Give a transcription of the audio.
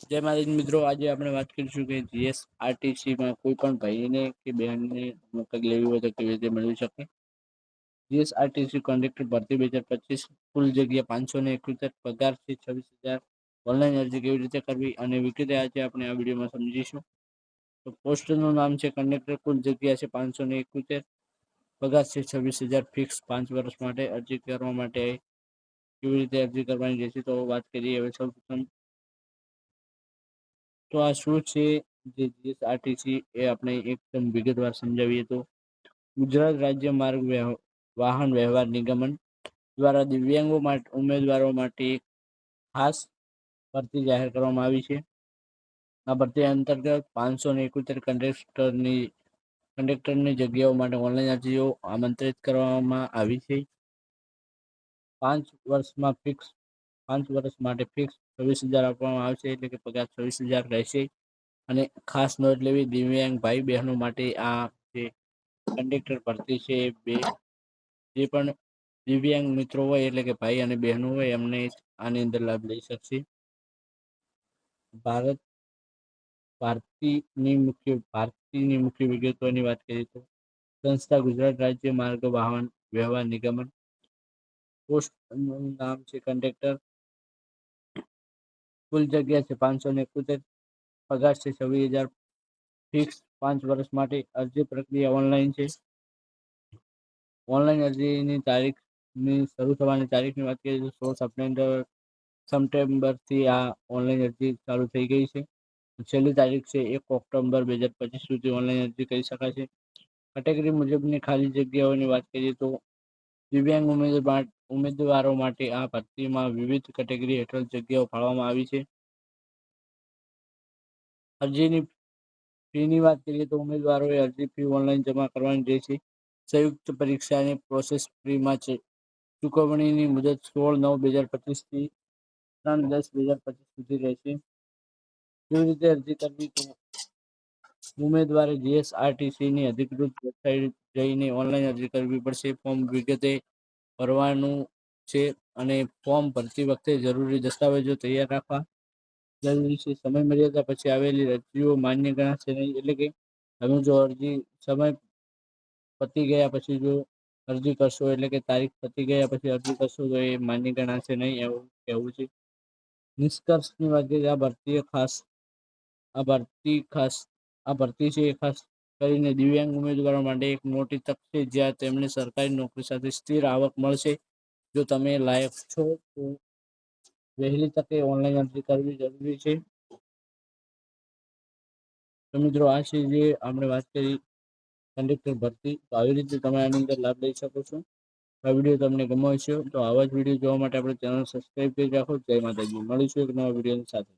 જય માતાજી મિત્રો, આજે આપણે વાત કરીશું કે જીએસઆરટીસીમાં કોઈ પણ ભાઈને કે બહેનને નોકરી લેવી હોય તો કેવી રીતે મેળવી શકે? જીએસઆરટીસી કોન્ટ્રાક્ટર ભરતી બે હજાર પચીસ, કુલ જગ્યા પાંચસો ને એકોતેર, પગાર છે છવ્વીસ હજાર ઓનલાઈન અરજી કેવી રીતે કરવી અને વિગતે આજે આપણે આ વિડીયોમાં સમજીશું. તો પોસ્ટનું નામ છે કન્ડક્ટર કુલ જગ્યા છે પાંચસો ને એકોતેર, પગાર છે છવ્વીસ હજાર ફિક્સ પાંચ વર્ષ માટે અરજી કરવા માટે કેવી રીતે અરજી કરવાની રહેશે તો વાત કરીએ હવે સૌ પ્રથમ તો આ શું છે? જે જીએસઆરટીસી એ આપણે એકદમ વિગતવાર સમજાવીએ તો ગુજરાત રાજ્ય માર્ગ વાહન વ્યવહાર નિગમન દ્વારા દિવ્યાંગો માટે, ઉમેદવારો માટે ખાસ ભરતી જાહેર કરવામાં આવી છે. આ ભરતી અંતર્ગત પાંચસો ને એકોતેર કંડક્ટરની કંડક્ટરની જગ્યાઓ માટે ઓનલાઈન અરજીઓ આમંત્રિત કરવામાં આવી છે. પાંચ વર્ષમાં ફિક્સ પાંચ વર્ષ માટે ફિક્સ છવ્વીસ હજાર આપવામાં આવશે એટલે કે પગાર છવ્વીસ હજાર રહેશે. અને ખાસ નોંધ લેવી, દિવ્યાંગ ભાઈ બહેનો માટે આ જે કંડક્ટર ભરતી છે, બે જે પણ દિવ્યાંગ મિત્રો હોય એટલે કે ભાઈ અને બહેનો હોય, એમને આની અંદર લાભ લઈ શકશે. ભારત, ભારતીની મુખ્ય ભારતીની મુખ્ય વિગતોની વાત કરીએ તો સંસ્થા ગુજરાત રાજ્ય માર્ગ વાહન વ્યવહાર નિગમન પોસ્ટનું નામ છે કંડક્ટર કુલ જગ્યા છે પાંચસો ને એકોતેર. પગાર છે છવ્વીસ હજાર. ફિક્સ પાંચ વર્ષ માટે અરજી પ્રક્રિયા ઓનલાઈન છે. ઓનલાઈન અરજીની તારીખની શરૂ થવાની તારીખની વાત કરીએ તો સોળ સપ્ટેમ્બર સપ્ટેમ્બરથી આ ઓનલાઈન અરજી ચાલુ થઈ ગઈ છે. છેલ્લી તારીખ છે એક ઓક્ટોબર બે હજાર પચીસ સુધી ઓનલાઈન અરજી કરી શકાશે કેટેગરી મુજબની ખાલી જગ્યાઓની વાત કરીએ તો દિવ્યાંગ ઉમેદવાર ઉમેદવારો માટે આ ભરતીમાં વિવિધ કેટેગરી હેઠળ જગ્યાઓ ફાળવવામાં આવી છે. અરજીની ફીની વાત કરીએ તો ઉમેદવારોએ અરજી ફી ઓનલાઈન જમા કરવાની રહેશે. સંયુક્ત પરીક્ષાની પ્રોસેસ ફીમાં છે. ચૂકવણીની મુદત સોળ નવ બે હજાર પચીસથી ત્રણ દસ બે હજાર પચીસ સુધી રહેશે. કેવી રીતે અરજી કરવી તો ઉમેદવારે જીએસઆરટીસીની અધિકૃત વેબસાઇટ જઈને ઓનલાઈન અરજી કરવી પડશે. ફોર્મ વિગતે ભરવાનું છે અને ફોર્મ ભરતી વખતે જરૂરી દસ્તાવેજો તૈયાર રાખવા. જરૂરી છે સમય મર્યાદા પછી આવેલી અરજીઓ માન્ય ગણાશે નહીં, એટલે કે તમે જો અરજી સમય પતી ગયા પછી જો અરજી કરશો, એટલે કે તારીખ પતી ગયા પછી અરજી કરશો, તો એ માન્ય ગણાશે નહીં એવું કહેવું છે. નિષ્કર્ષની વાત કરીએ, આ ભરતી ખાસ, આ ભરતી ખાસ, આ ભરતી છે એ ખાસ કરીને દિવ્યાંગ ઉમેદવારો માટે એક મોટી તક છે, જ્યાં તેમને સરકારી નોકરી સાથે સ્થિર આવક મળશે. જો તમે લાયક છો, તો વહેલી તકે ઓનલાઈન અરજી કરવી જરૂરી છે. તો મિત્રો, આ છે જે આપણે વાત કરી કંડક્ટર ભરતી. તો આવી રીતે તમે આની અંદર લાભ લઈ શકો છો. આ વીડિયો તમને ગમ્યો છે તો આવા જ વીડિયો જોવા માટે આપણે ચેનલ સબસ્ક્રાઈબ કરી રાખો. જય માતાજી. મળીશું એક નવા વિડીયોની સાથે.